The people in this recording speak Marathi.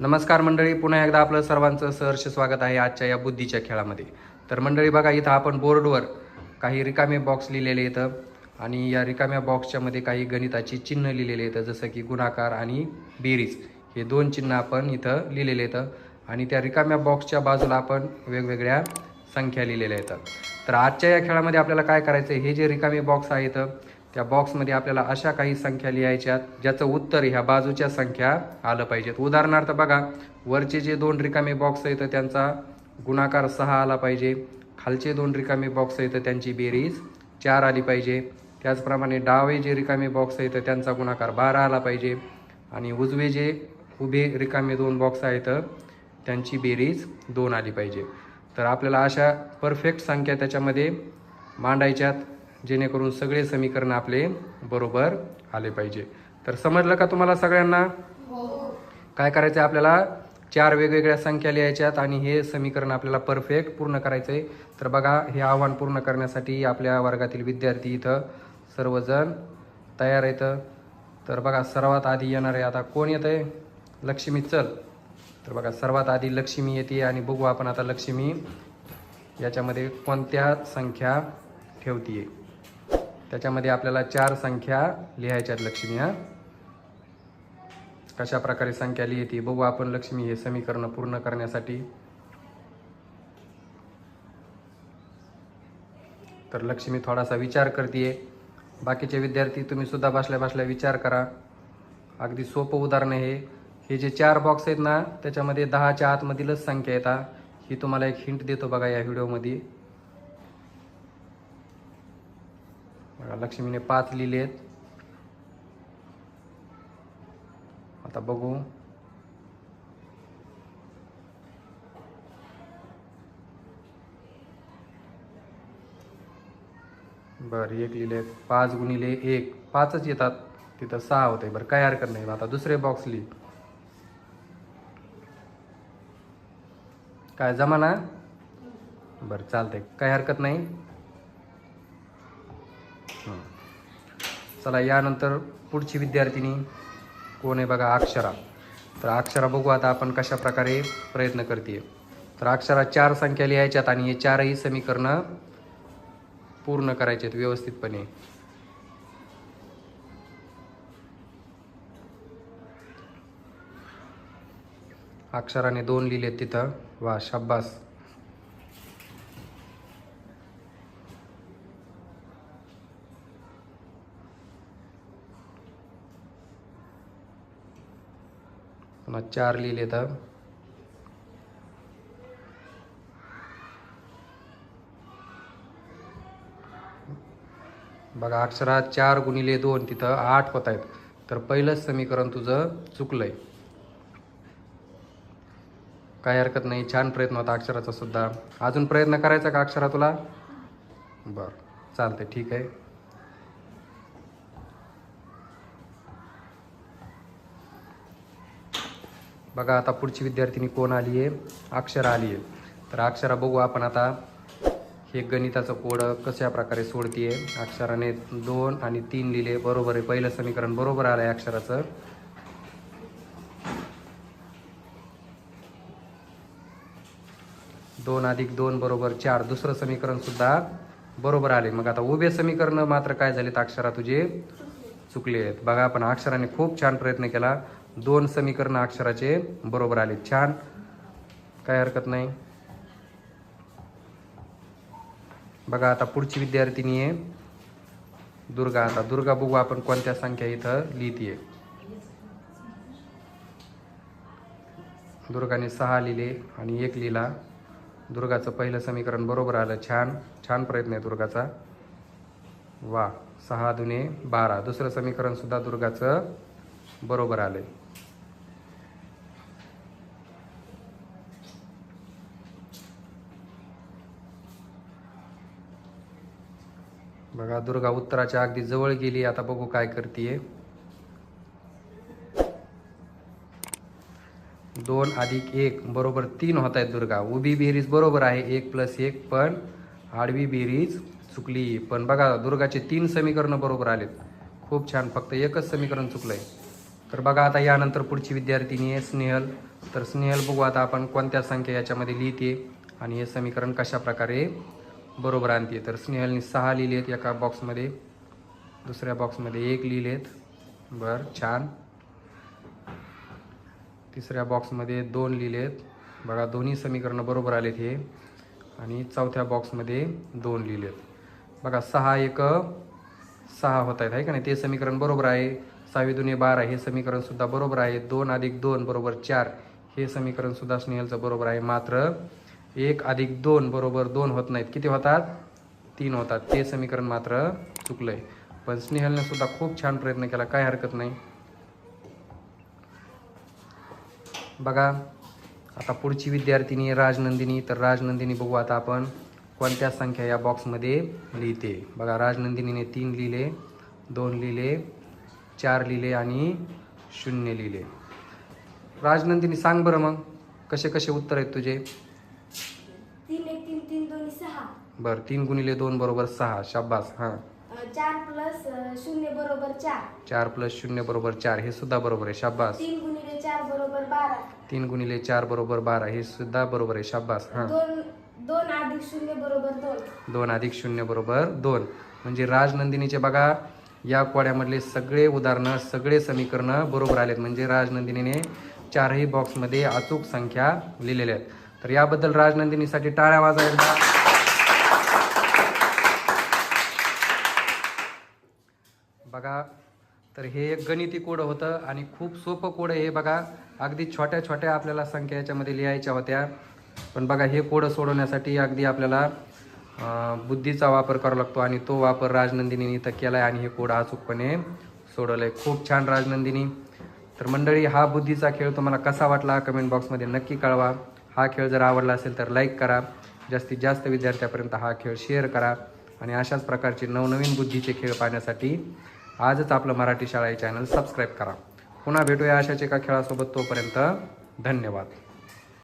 नमस्कार मंडळी पुन्हा एकदा आपलं सर्वांचं सहर्ष स्वागत आहे आजच्या या बुद्धीच्या खेळामध्ये. तर मंडळी बघा इथं आपण बोर्डवर काही रिकामे बॉक्स लिहिलेले इथं आणि या रिकाम्या बॉक्सच्या मध्ये काही गणिताची चिन्ह लिहिलेले येतं जसं की गुणाकार आणि बेरीज. हे दोन चिन्ह आपण इथं लिहिलेले येतं आणि त्या रिकाम्या बॉक्सच्या बाजूला आपण वेगवेगळ्या संख्या लिहिलेल्या येतात तर आजच्या या खेळामध्ये आपल्याला काय करायचं आहे हे जे रिकामे बॉक्स आहेत त्या बॉक्समध्ये आपल्याला अशा काही संख्या लिहायच्यात ज्याचं उत्तर ह्या बाजूच्या संख्या आलं पाहिजेत. उदाहरणार्थ बघा वरचे जे दोन रिकामे बॉक्स आहेत त्यांचा गुणाकार सहा आला पाहिजे. खालचे दोन रिकामे बॉक्स आहेत त्यांची बेरीज चार आली पाहिजे. त्याचप्रमाणे डावे जे रिकामे बॉक्स आहेत त्यांचा गुणाकार बारा आला पाहिजे. आणि उजवे जे उभे रिकामे दोन बॉक्स आहेत त्यांची बेरीज दोन आली पाहिजे. तर आपल्याला अशा परफेक्ट संख्या त्याच्यामध्ये मांडायच्यात. जेणेकरून सगळे समीकरण आपले बरोबर आले पाहिजे. तर समजलं का तुम्हाला सगळ्यांना? काय करायचं आहे आपल्याला? चार वेगवेगळ्या संख्या लिहायच्यात आणि हे समीकरण आपल्याला परफेक्ट पूर्ण करायचं आहे तर बघा हे आव्हान पूर्ण करण्यासाठी आपल्या वर्गातील विद्यार्थी इथं सर्वजण तयार आहेत. तर बघा सर्वात आधी येणार आहे आता कोण येत आहे लक्ष्मी चल. तर बघा सर्वात आधी लक्ष्मी येते आणि बघू आपण आता लक्ष्मी याच्यामध्ये कोणत्या संख्या ठेवतीये. त्याच्यामध्ये आपल्याला चार संख्या लिहायच्यात लक्ष्मी हा. कशा प्रकारे संख्या लिहिते? बघू आपण लक्ष्मी हे समीकरण पूर्ण करण्यासाठी. तर लक्ष्मी थोडासा विचार करते बाकीचे विद्यार्थी तुम्ही सुद्धा बसल्या बसल्या विचार करा. अगदी सोपं उदाहरण हे. हे जे चार बॉक्स आहेत ना त्याच्यामध्ये दहाच्या आतमधीलच संख्या येतात ही. तुम्हाला एक हिंट देतो बघा या व्हिडिओमध्ये बघा लक्ष्मीने पाच लिहिले आहेत. आता बघू. बरं एक लिहिले पाच गुणिले एक. पाचच येतात. तिथं सहा होते बरं काय हरकत नाही. आता दुसरे बॉक्स लिहि. काय जमा ना बरं चालतंय. काय हरकत नाही? चला यानंतर पुढची विद्यार्थिनी कोण आहे बघा अक्षरा. तर अक्षरा बघू आता आपण कशा प्रकारे प्रयत्न करते तर अक्षरा चार संख्या लिहायच्यात आणि हे चारही समीकरणं पूर्ण करायचे आहेत व्यवस्थितपणे. अक्षराने दोन लिहिले तिथं. वा शाब्बास. पुन्हा चार लिहिले तर. बघा अक्षरात चार गुणिले दोन तिथं आठ होत आहेत तर पहिलंच समीकरण तुझं चुकलंय. काय हरकत नाही छान प्रयत्न होता अक्षराचा सुद्धा. अजून प्रयत्न करायचा का अक्षरा तुला? बर चालतंय ठीक आहे. बघा आता पुढची विद्यार्थिनी कोण आली आहे अक्षरा आली आहे तर अक्षरा बघू आपण आता. हे गणिताचं कोड कशा प्रकारे सोडतीये? अक्षराने दोन आणि तीन लिहिले. बरोबर आहे. पहिलं समीकरण बरोबर आलं आहे अक्षराचं. दोन अधिक दोन बरोबर चार. दुसरं समीकरण सुद्धा बरोबर आले मग आता उभे समीकरण मात्र काय झालेत? अक्षरा तुझे चुकले आहेत. बघा आपण अक्षराने खूप छान प्रयत्न केला. दोन समीकरण अक्षराचे बरोबर आले. छान. काय हरकत नाही. बघा आता पुढची विद्यार्थिनी आहे. दुर्गा. आता दुर्गा बघू आपण कोणत्या संख्या इथं लिहितीये. दुर्गाने सहा लिहिले आणि एक लिहिला. दुर्गाचं पहिलं समीकरण बरोबर आलं. छान. छान प्रयत्न आहे दुर्गाचा. वा. सहा दुने बारा. दुसरं समीकरण सुद्धा दुर्गाचं बरोबर आलं बघा दुर्गा उत्तराच्या अगदी जवळ गेली. आता बघू काय करते दोन अधिक एक बरोबर तीन होत आहेत दुर्गा. उभी बेरीज बरोबर आहे एक प्लस एक पण आडवी बेरीज चुकली. पण बघा दुर्गाचे तीन समीकरण बरोबर आलेत. खूप छान फक्त एकच समीकरण चुकलंय. तर बघा आता यानंतर पुढची विद्यार्थिनी आहे स्नेहल. तर स्नेहल बघू आता आपण कोणत्या संख्या याच्यामध्ये लिहिते आणि हे समीकरण कशा प्रकारे बरोबर आणते. तर स्नेहलनी सहा लिहिलेत एका बॉक्समध्ये दुसऱ्या बॉक्समध्ये एक लिहिलेत. बरं छान. तिसऱ्या बॉक्समध्ये दोन लिहिलेत. बघा दोन्ही समीकरणं बरोबर आलेत हे. आणि चौथ्या बॉक्समध्ये दोन लिहिलेत. बघा सहा एक सहा होत आहेत आहे का नाही? ते समीकरण बरोबर आहे. सहावी दुने बारा हे समीकरणसुद्धा बरोबर आहे. दोन अधिक दोन बरोबर चार हे समीकरणसुद्धा स्नेहलचं बरोबर आहे. मात्र एक अधिक दोन बरोबर दोन होत नाहीत. किती होतात? तीन होतात. ते समीकरण मात्र चुकलं आहे पण स्नेहलने सुद्धा खूप छान प्रयत्न केला. काय हरकत नाही. बघा आता पुढची विद्यार्थिनी राजनंदिनी. तर राजनंदिनी बघू आता आपण कोणत्या संख्या या बॉक्समध्ये लिहिते. बघा राजनंदिनीने तीन लिहिले दोन लिहिले चार लिहिले आणि शून्य लिहिले. राजनंदिनी सांग बरं मग. कसे कसे उत्तर आहेत तुझे तीन एक तीन तीन दोन्ही सहा बरं तीन गुणिले दोन बरोबर सहा शाब्बास हां. अ, चार प्लस अ, शून्य बरोबर चार. चार प्लस शून्य बरोबर चार हे सुद्धा बरोबर आहे शाब्बास तीन गुणिले चार बरोबर बारा. तीन गुणिले चार बरोबर बारा हे सुद्धा बरोबर आहे शाब्बास हां. दोन दोन अधिक शून्य बरोबर दोन. दोन अधिक शून्य बरोबर दोन. म्हणजे राजनंदिनीचे बघा या कोड्यामधले सगळे उदाहरणं सगळे समीकरणं बरोबर आलेत. म्हणजे राजनंदिनीने चारही बॉक्समध्ये अचूक संख्या लिहिलेल्या आहेत. तर याबद्दल राजनंदिनीसाठी टाळ्या वाजा एकदा बघा. तर हे एक गणिती कोड होतं आणि खूप सोपं कोड हे बघा. अगदी छोट्या छोट्या आपल्याला संख्या याच्यामध्ये लिहायच्या होत्या. पण बघा हे कोड सोडवण्यासाठी अगदी आपल्याला बुद्धीचा वापर करावा लागतो आणि तो वापर राजनंदिनी इथं केला आहे आणि हे कोड अचूकपणे सोडवलं आहे खूप छान राजनंदिनी. तर मंडळी हा बुद्धीचा खेळ तुम्हाला कसा वाटला कमेंट बॉक्समध्ये नक्की कळवा. हा खेळ जर आवडला असेल तर लाईक करा. जास्तीत जास्त विद्यार्थ्यापर्यंत हा खेळ शेअर करा. आणि अशाच प्रकारचे नवनवीन बुद्धीचे खेळ पाहण्यासाठी आजच आपलं मराठी शाळा हे चॅनल सबस्क्राईब करा. पुन्हा भेटूया अशाच एका खेळासोबत तोपर्यंत धन्यवाद.